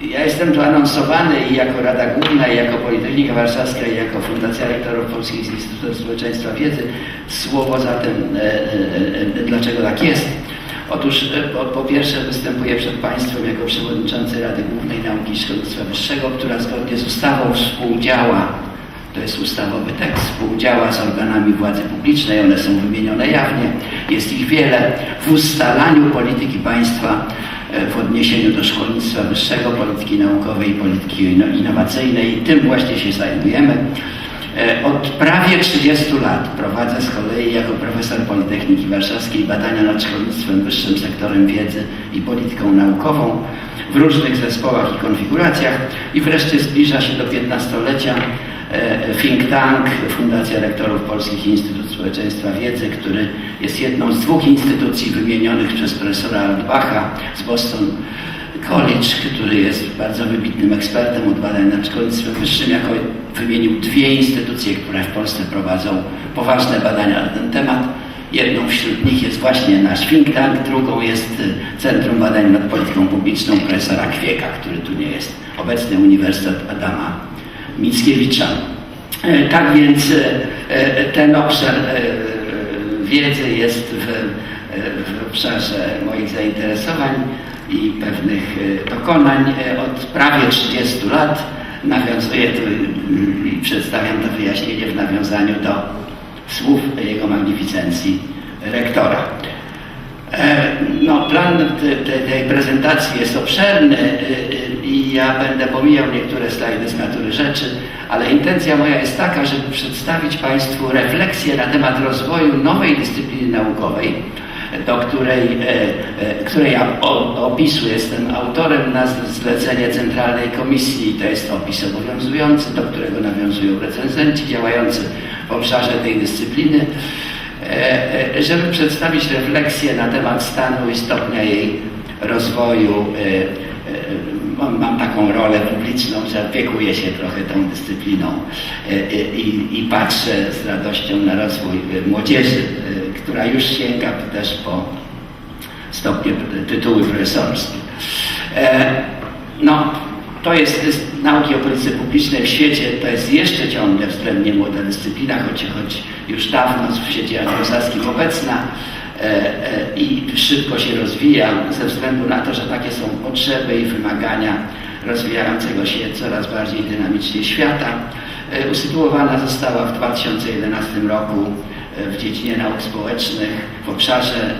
Ja jestem tu anonsowany i jako Rada Główna, i jako Politechnika Warszawska, i jako Fundacja Rektorów Polskich Instytutów Społeczeństwa Wiedzy. Słowo zatem, e, e, e, dlaczego tak jest? Otóż e, po, po pierwsze występuję przed Państwem jako Przewodniczący Rady Głównej Nauki i Szkolnictwa Wyższego, która zgodnie z ustawą współdziała, to jest ustawowy tekst, współdziała z organami władzy publicznej, one są wymienione jawnie, jest ich wiele, w ustalaniu polityki państwa w odniesieniu do szkolnictwa wyższego, polityki naukowej i polityki inno- innowacyjnej. Tym właśnie się zajmujemy. E, Od prawie 30 lat prowadzę z kolei jako profesor Politechniki Warszawskiej badania nad szkolnictwem wyższym, sektorem wiedzy i polityką naukową w różnych zespołach i konfiguracjach i wreszcie zbliża się do 15-lecia e, think tank Fundacja Rektorów Polskich Instytut Społeczeństwa Wiedzy, który jest jedną z dwóch instytucji wymienionych przez profesora Altbacha z Boston College, który jest bardzo wybitnym ekspertem od badań nad szkolnictwem wyższym, jako wymienił dwie instytucje, które w Polsce prowadzą poważne badania na ten temat. Jedną wśród nich jest właśnie nasz think tank, drugą jest y, Centrum Badań nad Polityką Publiczną profesora Kwieka, który tu nie jest obecny, Uniwersytet Adama Mickiewicza. E, Tak więc e, e, ten obszar wiedzy jest w, w obszarze moich zainteresowań i pewnych dokonań od prawie 30 lat. Nawiązuję tu mm, i przedstawiam to wyjaśnienie w nawiązaniu do słów Jego Magnificencji rektora. No, plan te- te- tej prezentacji jest obszerny i ja będę pomijał niektóre slajdy z natury rzeczy, ale intencja moja jest taka, żeby przedstawić Państwu refleksję na temat rozwoju nowej dyscypliny naukowej, do której, e, e, której opisu jestem autorem na zlecenie Centralnej Komisji. To jest opis obowiązujący, do którego nawiązują recenzenci działający w obszarze tej dyscypliny. E, żeby przedstawić refleksję na temat stanu i stopnia jej rozwoju. Mam, mam taką rolę publiczną, że opiekuję się trochę tą dyscypliną e, e, i, i patrzę z radością na rozwój e, młodzieży, która już sięga też po stopnie tytuły profesorskie. No, to jest, nauki o polityce publicznej w świecie, to jest jeszcze ciągle względnie młoda dyscyplina, choć, choć już dawno w świecie anglosaskim obecna e, e, i szybko się rozwija ze względu na to, że takie są potrzeby i wymagania rozwijającego się coraz bardziej dynamicznie świata. E, Usytuowana została w 2011 roku w dziedzinie nauk społecznych, w obszarze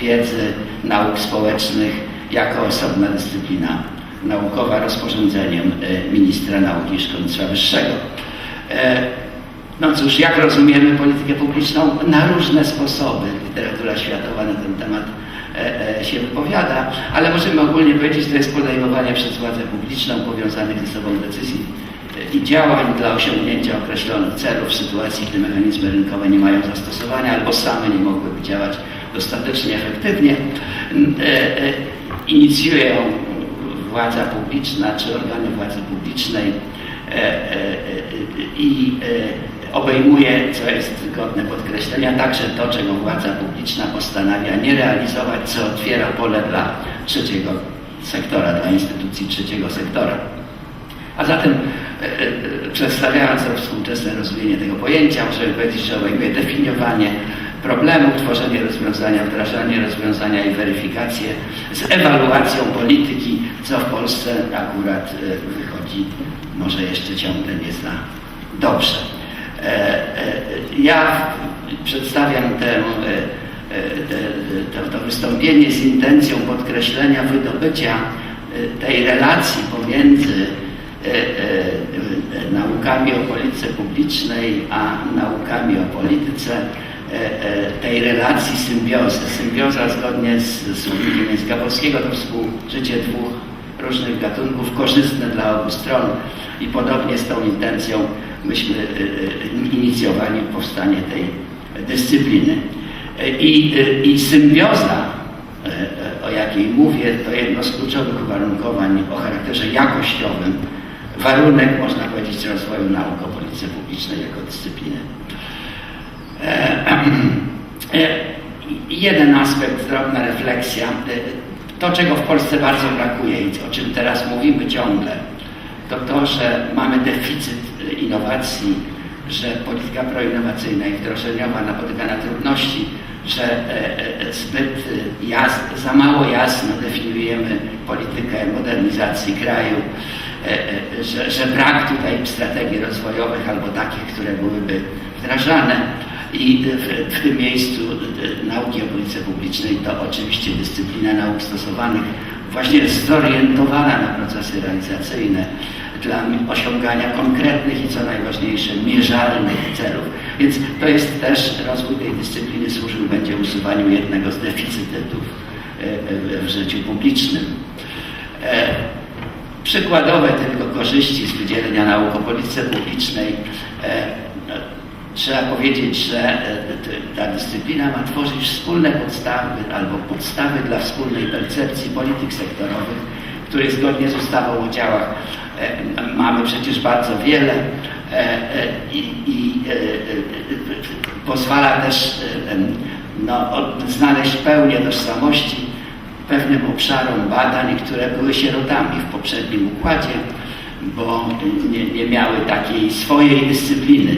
wiedzy nauk społecznych jako osobna dyscyplina naukowa rozporządzeniem e, ministra nauki i szkolnictwa wyższego. E, No cóż, jak rozumiemy politykę publiczną? Na różne sposoby literatura światowa na ten temat e, się wypowiada, ale możemy ogólnie powiedzieć, że to jest podejmowanie przez władzę publiczną powiązanych ze sobą decyzji i działań dla osiągnięcia określonych celów w sytuacji, gdy mechanizmy rynkowe nie mają zastosowania albo same nie mogłyby działać dostatecznie efektywnie. N- e, e, Inicjuje ją władza publiczna czy organy władzy publicznej e, e, e, i obejmuje, co jest godne podkreślenia, także to, czego władza publiczna postanawia nie realizować, co otwiera pole dla trzeciego sektora, dla instytucji trzeciego sektora. A zatem e, e, przedstawiając współczesne rozumienie tego pojęcia, możemy powiedzieć, że obejmuje definiowanie problemów, tworzenie rozwiązania, wdrażanie rozwiązania i weryfikację z ewaluacją polityki, co w Polsce akurat e, wychodzi może jeszcze ciągle nie zna dobrze. Ja przedstawiam tę, to, to wystąpienie z intencją podkreślenia wydobycia tej relacji pomiędzy naukami o polityce publicznej, a naukami o polityce, e, e, tej relacji symbiozy. Symbioza zgodnie z słownikiem języka polskiego to współżycie dwóch różnych gatunków, korzystne dla obu stron i podobnie z tą intencją myśmy e, e, inicjowali powstanie tej dyscypliny. E, I, e, i symbioza e, e, o jakiej mówię, to jedno z kluczowych uwarunkowań o charakterze jakościowym, warunek, można powiedzieć, rozwoju nauk o polityce publicznej jako dyscypliny. E, e, Jeden aspekt, drobna refleksja. E, To, czego w Polsce bardzo brakuje i o czym teraz mówimy ciągle, to to, że mamy deficyt innowacji, że polityka proinnowacyjna i wdrożeniowa napotyka na trudności, że zbyt za mało jasno definiujemy politykę modernizacji kraju, że, że brak tutaj strategii rozwojowych albo takich, które byłyby wdrażane. I w, w tym miejscu y, nauki o polityce publicznej to oczywiście dyscyplina nauk stosowanych właśnie zorientowana na procesy realizacyjne dla osiągania konkretnych i co najważniejsze mierzalnych celów. Więc to jest też rozwój tej dyscypliny służył będzie usuwaniu jednego z deficytów e, e, w życiu publicznym. E, Przykładowe tylko korzyści z wydzielenia nauk o polityce publicznej. No, trzeba powiedzieć, że ta dyscyplina ma tworzyć wspólne podstawy albo podstawy dla wspólnej percepcji polityk sektorowych, której zgodnie z ustawą o działach mamy przecież bardzo wiele i, i pozwala też no, znaleźć pełnię tożsamości pewnym obszarom badań, które były sierotami w poprzednim układzie, bo nie, nie miały takiej swojej dyscypliny.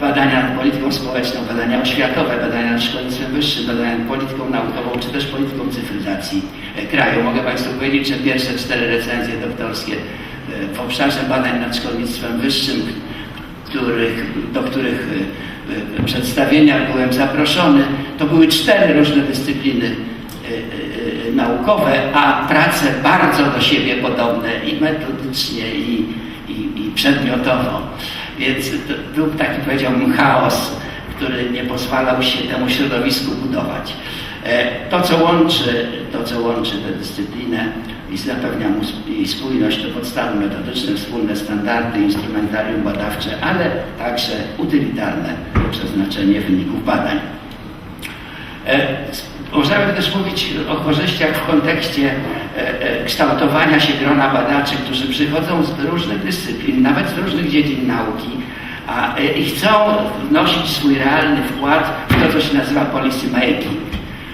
Badania nad polityką społeczną, badania oświatowe, badania nad szkolnictwem wyższym, badania nad polityką naukową, czy też polityką cyfryzacji kraju. Mogę Państwu powiedzieć, że pierwsze cztery recenzje doktorskie w obszarze badań nad szkolnictwem wyższym, których, do których przedstawienia byłem zaproszony, to były cztery różne dyscypliny naukowe, a prace bardzo do siebie podobne i metodycznie, i, i, i przedmiotowo. Więc był taki, powiedziałbym, chaos, który nie pozwalał się temu środowisku budować. To, co łączy, to, co łączy tę dyscyplinę i zapewnia mu spójność, to podstawy metodyczne, wspólne standardy, instrumentarium badawcze, ale także utylitarne przeznaczenie wyników badań. Możemy też mówić o korzyściach w kontekście kształtowania się grona badaczy, którzy przychodzą z różnych dyscyplin, nawet z różnych dziedzin nauki a, i chcą wnosić swój realny wkład w to, co się nazywa policy making.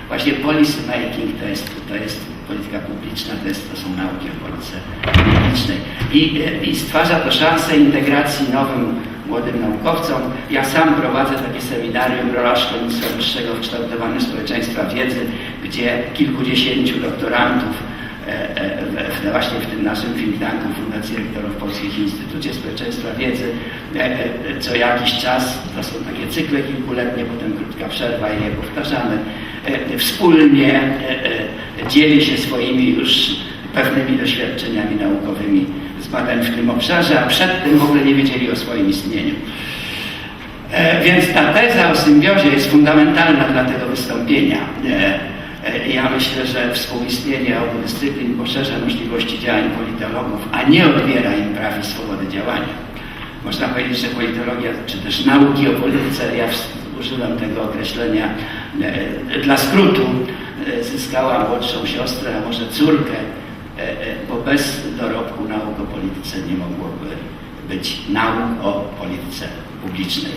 Właśnie policy making to jest, to jest polityka publiczna, to, jest, to są nauki o polityce publicznej. I, I stwarza to szansę integracji nowym młodym naukowcom. Ja sam prowadzę takie seminarium Rola Szkolnictwa Wyższego w kształtowaniu społeczeństwa wiedzy, gdzie kilkudziesięciu doktorantów w, właśnie w tym naszym think tanku Fundacji Rektorów Polskich Instytucie Społeczeństwa Wiedzy co jakiś czas, to są takie cykle kilkuletnie, potem krótka przerwa i je powtarzamy, wspólnie dzieli się swoimi już pewnymi doświadczeniami naukowymi badań w tym obszarze, a przed tym w ogóle nie wiedzieli o swoim istnieniu. Więc ta teza o symbiozie jest fundamentalna dla tego wystąpienia. Ja myślę, że współistnienie obu dyscyplin poszerza możliwości działań politologów, a nie odbiera im praw i swobody działania. Można powiedzieć, że politologia, czy też nauki o polityce, ja użyłem tego określenia dla skrótu, zyskała młodszą siostrę, a może córkę, bo bez dorobku nauk o polityce nie mogłoby być nauk o polityce publicznej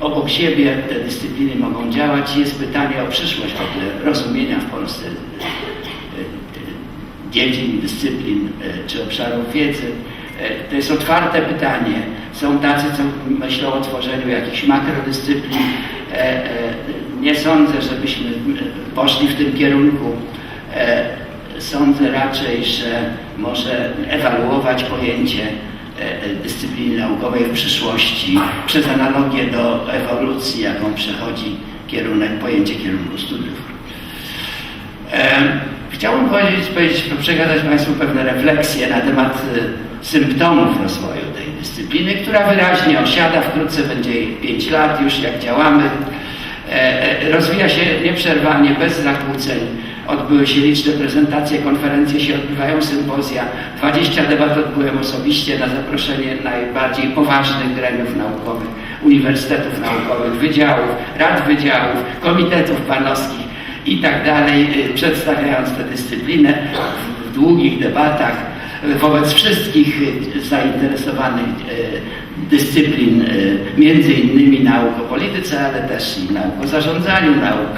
obok siebie te dyscypliny mogą działać. Jest pytanie o przyszłość w ogóle rozumienia w Polsce dziedzin, dyscyplin czy obszarów wiedzy. To jest otwarte pytanie. Są tacy, co myślą o tworzeniu jakichś makrodyscyplin. Nie sądzę, żebyśmy poszli w tym kierunku. Sądzę raczej, że może ewaluować pojęcie dyscypliny naukowej w przyszłości przez analogię do ewolucji, jaką przechodzi kierunek, pojęcie kierunku studiów. Chciałbym powiedzieć, powiedzieć, przekazać Państwu pewne refleksje na temat symptomów rozwoju tej dyscypliny, która wyraźnie osiada, wkrótce będzie 5 lat już jak działamy. Rozwija się nieprzerwanie, bez zakłóceń. Odbyły się liczne prezentacje, konferencje się odbywają, sympozja. 20 debat odbyłem osobiście na zaproszenie najbardziej poważnych gremiów naukowych, uniwersytetów naukowych, wydziałów, rad wydziałów, komitetów panowskich i tak dalej, przedstawiając tę dyscyplinę w długich debatach. Wobec wszystkich zainteresowanych dyscyplin, między innymi nauk o polityce, ale też i nauk o zarządzaniu, nauk,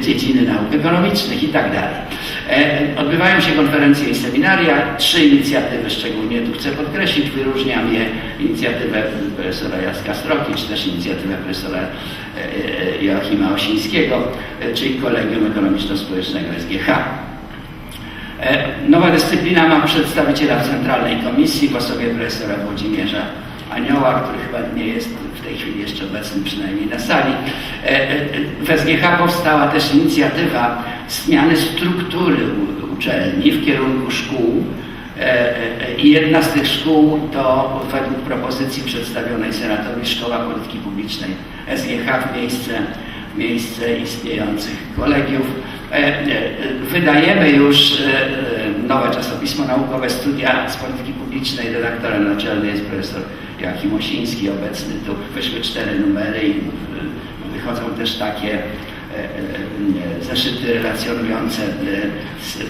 dziedziny nauk ekonomicznych i tak. Odbywają się konferencje i seminaria, trzy inicjatywy szczególnie tu chcę podkreślić, wyróżniam je inicjatywę profesora Jacka Stroki, czy też inicjatywę profesora Joachima Osińskiego, czyli Kolegium Ekonomiczno-Społecznego SGH. Nowa dyscyplina ma przedstawiciela w Centralnej Komisji w osobie profesora Włodzimierza Anioła, który chyba nie jest w tej chwili jeszcze obecny, przynajmniej na sali. W SGH powstała też inicjatywa zmiany struktury uczelni w kierunku szkół. I jedna z tych szkół to według propozycji przedstawionej Senatowi Szkoła Polityki Publicznej SGH w miejsce, w miejsce istniejących kolegiów. Wydajemy już nowe czasopismo naukowe Studia z Polityki Publicznej. Redaktorem naczelnym jest profesor Joachim Osiński, obecny tu. Wyszły cztery numery i wychodzą też takie zeszyty relacjonujące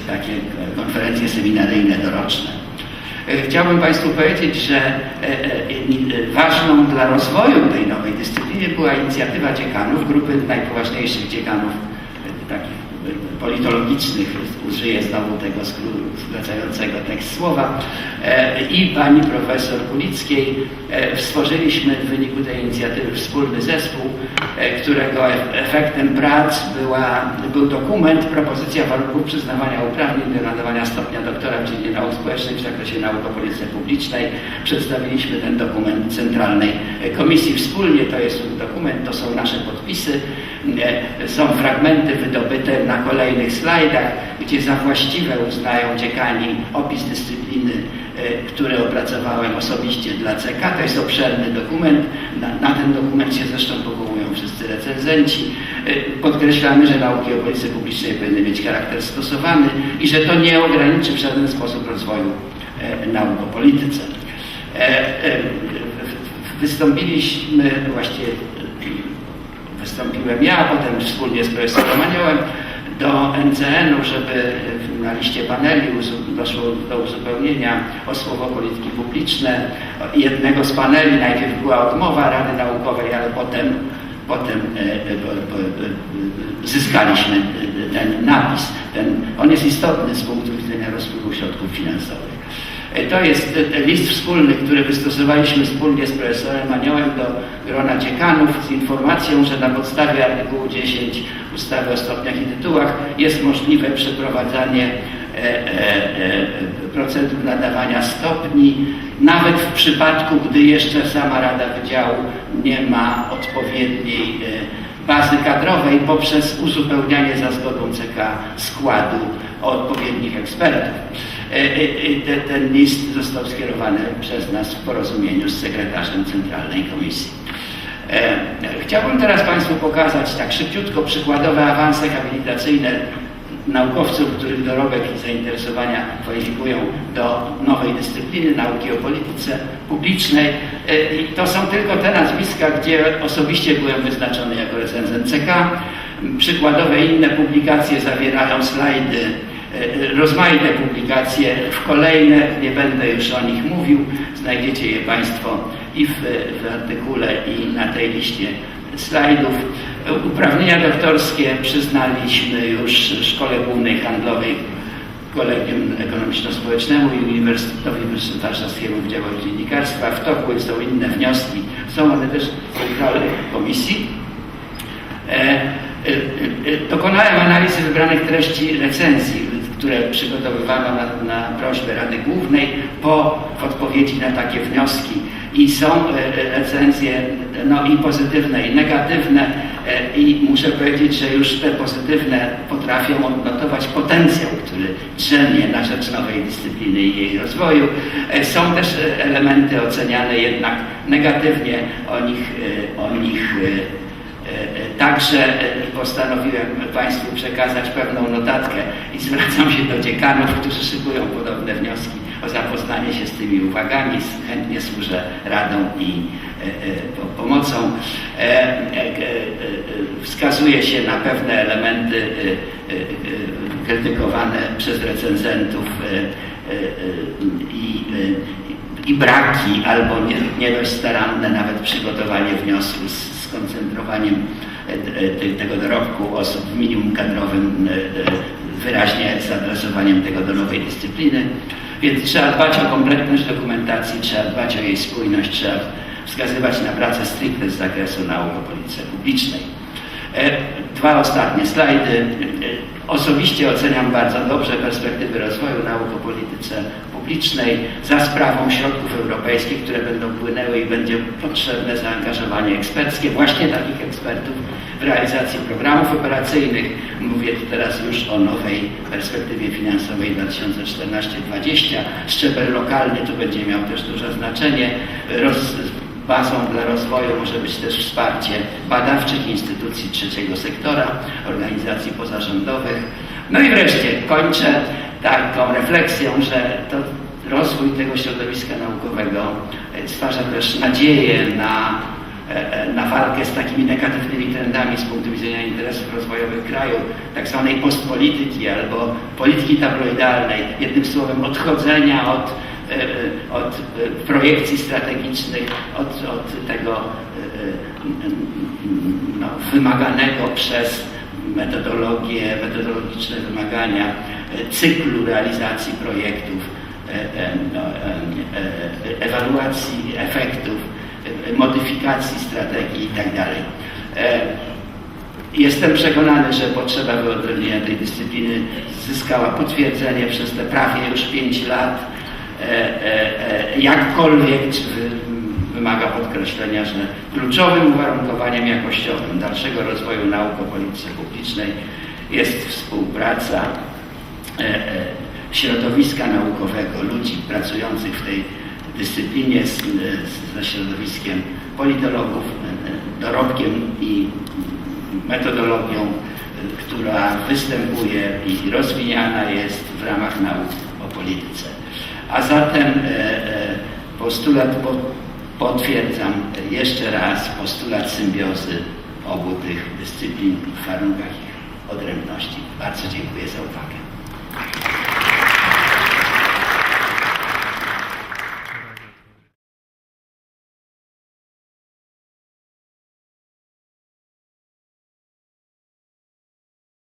takie konferencje seminaryjne doroczne. Chciałbym Państwu powiedzieć, że ważną dla rozwoju tej nowej dyscypliny była inicjatywa dziekanów, grupy najpoważniejszych dziekanów takich politologicznych, użyję znowu tego zwracającego tekst słowa, i pani profesor Kulickiej stworzyliśmy w wyniku tej inicjatywy wspólny zespół, którego efektem prac była, był dokument, propozycja warunków przyznawania uprawnień do nadawania stopnia doktora w dziedzinie nauk społecznych w zakresie nauk o polityce publicznej. Przedstawiliśmy ten dokument Centralnej Komisji wspólnie, to jest dokument, to są nasze podpisy, są fragmenty wydobyte na kolejnych slajdach, gdzie za właściwe uznają dziekani opis dyscypliny, który opracowałem osobiście dla CK. To jest obszerny dokument. Na, na ten dokument się zresztą powołują wszyscy recenzenci. Podkreślamy, że nauki o polityce publicznej powinny mieć charakter stosowany i że to nie ograniczy w żaden sposób rozwoju nauk o polityce. Wystąpiliśmy, właściwie wystąpiłem ja, potem wspólnie z profesorem Aniołem do NCN-u, żeby na liście paneli doszło do uzupełnienia o słowo polityki publiczne. Jednego z paneli najpierw była odmowa Rady Naukowej, ale potem, potem zyskaliśmy ten napis. Ten, on jest istotny z punktu widzenia rozpływu środków finansowych. To jest list wspólny, który wystosowaliśmy wspólnie z profesorem Aniołem do grona dziekanów z informacją, że na podstawie artykułu 10 ustawy o stopniach i tytułach jest możliwe przeprowadzanie procedur nadawania stopni, nawet w przypadku, gdy jeszcze sama Rada Wydziału nie ma odpowiedniej bazy kadrowej poprzez uzupełnianie za zgodą CK składu odpowiednich ekspertów. Ten list został skierowany przez nas w porozumieniu z sekretarzem Centralnej Komisji. Chciałbym teraz Państwu pokazać tak szybciutko przykładowe awanse habilitacyjne naukowców, których dorobek i zainteresowania kwalifikują do nowej dyscypliny nauki o polityce publicznej. I to są tylko te nazwiska, gdzie osobiście byłem wyznaczony jako recenzent CK. Przykładowe inne publikacje zawierają slajdy rozmaite publikacje w kolejne, nie będę już o nich mówił, znajdziecie je Państwo i w, w artykule i na tej liście slajdów. Uprawnienia doktorskie przyznaliśmy już Szkole Głównej Handlowej, Kolegium Ekonomiczno-Społecznemu i Uniwersytetowi Warszawskiemu Wydziału Dziennikarstwa. W toku są inne wnioski, są one też kontroli komisji. Dokonałem analizy wybranych treści recenzji, które przygotowywano na, na prośbę Rady Głównej po odpowiedzi na takie wnioski i są recenzje no, i pozytywne i negatywne i muszę powiedzieć, że już te pozytywne potrafią odnotować potencjał, który drzemie na rzecz nowej dyscypliny i jej rozwoju. Są też elementy oceniane jednak negatywnie, o nich, o nich Także postanowiłem Państwu przekazać pewną notatkę i zwracam się do dziekanów, którzy szykują podobne wnioski o zapoznanie się z tymi uwagami. Chętnie służę radą i pomocą. Wskazuje się na pewne elementy krytykowane przez recenzentów i, i braki albo nie, nie dość staranne nawet przygotowanie wniosku z skoncentrowaniem tego dorobku osób w minimum kadrowym, wyraźnie zaadresowaniem tego do nowej dyscypliny. Więc trzeba dbać o kompletność dokumentacji, trzeba dbać o jej spójność, trzeba wskazywać na pracę stricte z zakresu nauk o polityce publicznej. Dwa ostatnie slajdy. Osobiście oceniam bardzo dobrze perspektywy rozwoju nauk o polityce publicznej za sprawą środków europejskich, które będą płynęły i będzie potrzebne zaangażowanie eksperckie, właśnie takich ekspertów w realizacji programów operacyjnych. Mówię teraz już o nowej perspektywie finansowej 2014-2020. Szczebel lokalny tu będzie miał też duże znaczenie. Roz, bazą dla rozwoju może być też wsparcie badawczych instytucji trzeciego sektora, organizacji pozarządowych. No i wreszcie kończę taką refleksją, że to rozwój tego środowiska naukowego stwarza też nadzieję na, na walkę z takimi negatywnymi trendami z punktu widzenia interesów rozwojowych kraju, tak zwanej postpolityki albo polityki tabloidalnej, jednym słowem odchodzenia od, od projekcji strategicznych, od, od tego no, wymaganego przez metodologię, metodologiczne wymagania cyklu realizacji projektów, no, ewaluacji efektów, modyfikacji strategii itd. Jestem przekonany, że potrzeba wyodrębnienia tej dyscypliny zyskała potwierdzenie przez te prawie już 5 lat. Jakkolwiek wymaga podkreślenia, że kluczowym uwarunkowaniem jakościowym dalszego rozwoju nauk o polityce publicznej jest współpraca środowiska naukowego, ludzi pracujących w tej dyscyplinie z, ze środowiskiem politologów, dorobkiem i metodologią, która występuje i rozwijana jest w ramach nauk o polityce. A zatem postulat, potwierdzam jeszcze raz, postulat symbiozy obu tych dyscyplin w warunkach ich odrębności. Bardzo dziękuję za uwagę.